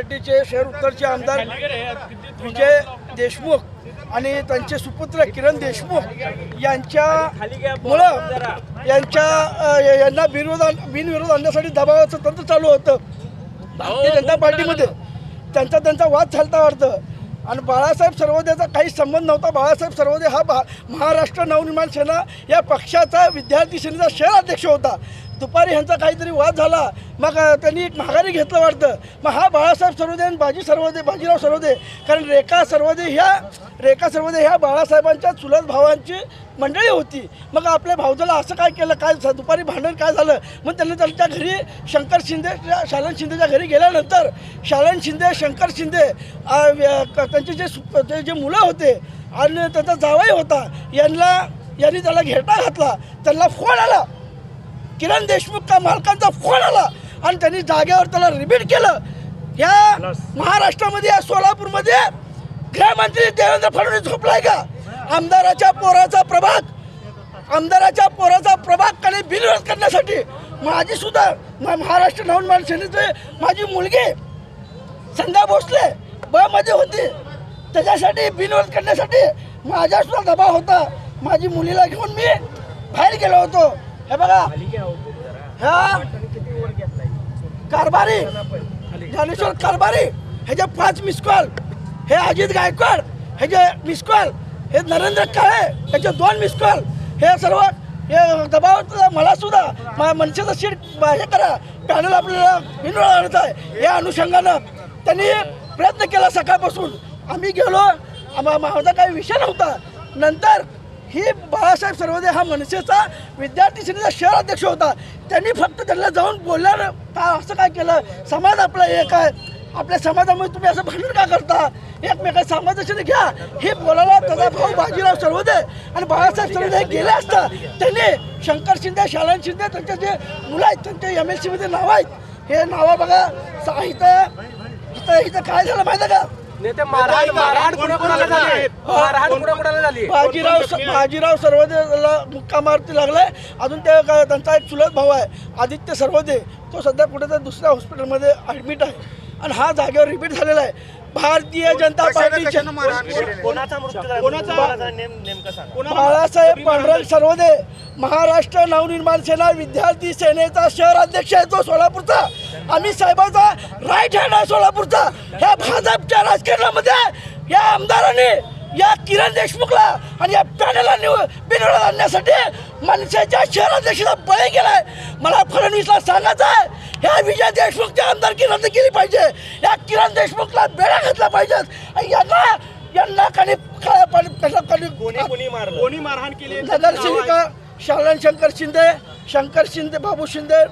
पार्टीचे शहर उत्तरचे आमदार विजय देशमुख आणि त्यांचे सुपुत्र किरण देशमुख यांच्या मुळं यांच्या यांना बिनविरोध आण- बिनविरोध आणण्यासाठी दबावाचं तंत्र चालू होतं. भारतीय जनता पार्टीमध्ये. त्यांचा त्यांचा वाद चालता वाटतं. आणि बाळासाहेब सर्वोदयाचा काही संबंध नव्हता. बाळासाहेब सर्वोदय हा भा महाराष्ट्र नवनिर्माण सेना या पक्षाचा विद्यार्थी सेनेचा शहर अध्यक्ष होता. दुपारी ह्यांचा काहीतरी वाद झाला. मग त्यांनी एक माघारी घेतलं वाटतं. मग हा बाळासाहेब सर्वदे आणि बाजी सर्वदे बाजीराव सर्वदे कारण रेखा सर्वदे ह्या रेखा सर्वदे ह्या बाळासाहेबांच्या चुलत भावांची मंडळी होती. मग आपल्या भाऊजाला असं काय केलं? काय दुपारी भांडण काय झालं? मग त्यांनी त्यांच्या घरी शंकर शिंदे शालन शिंदेच्या घरी गेल्यानंतर शालन शिंदे शंकर शिंदे क- त्यांचे जे सु- ते जे मुलं होते आणि त्याचा जावाई होता यांना यांनी त्याला घेरटा घातला. त्यांना फोड आला. किरण देशमुख का मालकांचा फोन आला आणि त्यांनी जागेवर त्याला रिपीट केलं. या महाराष्ट्रामध्ये या सोलापूरमध्ये गृहमंत्री देवेंद्र फडणवीस झोपलाय का? आमदाराच्या पोराचा प्रभाग. आमदाराच्या पोराचा प्रभागकडे बिनविरोध करण्यासाठी? माझी सुद्धा म- महाराष्ट्र नवनिर्माण सेनेचे माझी मुलगी संध्या भोसले ब मध्ये होती. त्याच्यासाठी बिनविरोध करण्यासाठी माझ्या सुद्धा दबाव होता. माझी मुलीला घेऊन मी बाहेर गेलो होतो. हे बघा. ह्या कारभारी. ज्ञानेश्वर कारभारी. ह्याचे पाच मिस कॉल हे अजित गायकवाड ह्याचे मिस कॉल हे नरेंद्र काळे ह्याचे दोन मिस कॉल हे सर्व हे दबाव मला सुद्धा मा मनसेचं सीट हे करा. पॅनल आपल्याला बिनवळ आणत आहे. या अनुषंगानं त्यांनी प्रयत्न केला सकाळपासून. आम्ही गेलो. आम्हा माझा काही विषय नव्हता. नंतर ही बाळासाहेब सर्वोदय हा मनसेचा विद्यार्थी सेनेचा शहर अध्यक्ष होता. त्यांनी फक्त त्यांना जाऊन बोलल्यानं का असं काय केलं? समाज आपला एक आहे. आपल्या समाजामध्ये तुम्ही असं भांडण का करता? एकमेका समाजाशी घ्या. हे बोलायला त्याचा भाऊ बाजीराव सर्वोदय आणि बाळासाहेब सर्वोदय गेले असता त्यांनी शंकर शिंदे शालन शिंदे त्यांचे जे मुलं आहेत त्यांचे एम एल सीमध्ये नावं आहेत. हे नावं बघा. इथं इथं इथं काय झालं माहिती का? नेते मारहाण मारहाण कुणाकुणाला झाली? मारहाण कुणाकुणाला झाली? बाजीराव बाजीराव सर्वदेला मुक्का मारती लागलाय. अजून त्या का- त्यांचा एक चुलत भाऊ आहे आदित्य सर्वदे. तो सध्या कुठेतरी दुसऱ्या हॉस्पिटलमध्ये ॲडमिट आहे. आणि हा जागेवर रिपीट झालेला आहे. भारतीय जनता पार्टीचे बाळासाहेब पांडुरंग सर्वदे महाराष्ट्र नवनिर्माण सेना विद्यार्थी सेनेचा शहर अध्यक्ष आहे तो सोलापूरचा. आम्ही साहेबाचा राईट हँड आहे सोलापूरचा. ह्या भाजपच्या राजकारणामध्ये या आमदाराने या किरण देशमुखला आणि या पॅनलला निव बिनविरोध आणण्यासाठी मनसेच्या शहराध्यक्षाचा बळी गेलाय. मला फडणवीसला सांगायचं आहे ह्या विजय देशमुखच्या आमदारकी रद्द केली पाहिजे. या किरण देशमुखला बेड्या घातल्या पाहिजेत. आणि यांना यांना कधी मारहाण केली? नगरसेविका शालन शंकर शिंदे शंकर शिंदे बाबू शिंदे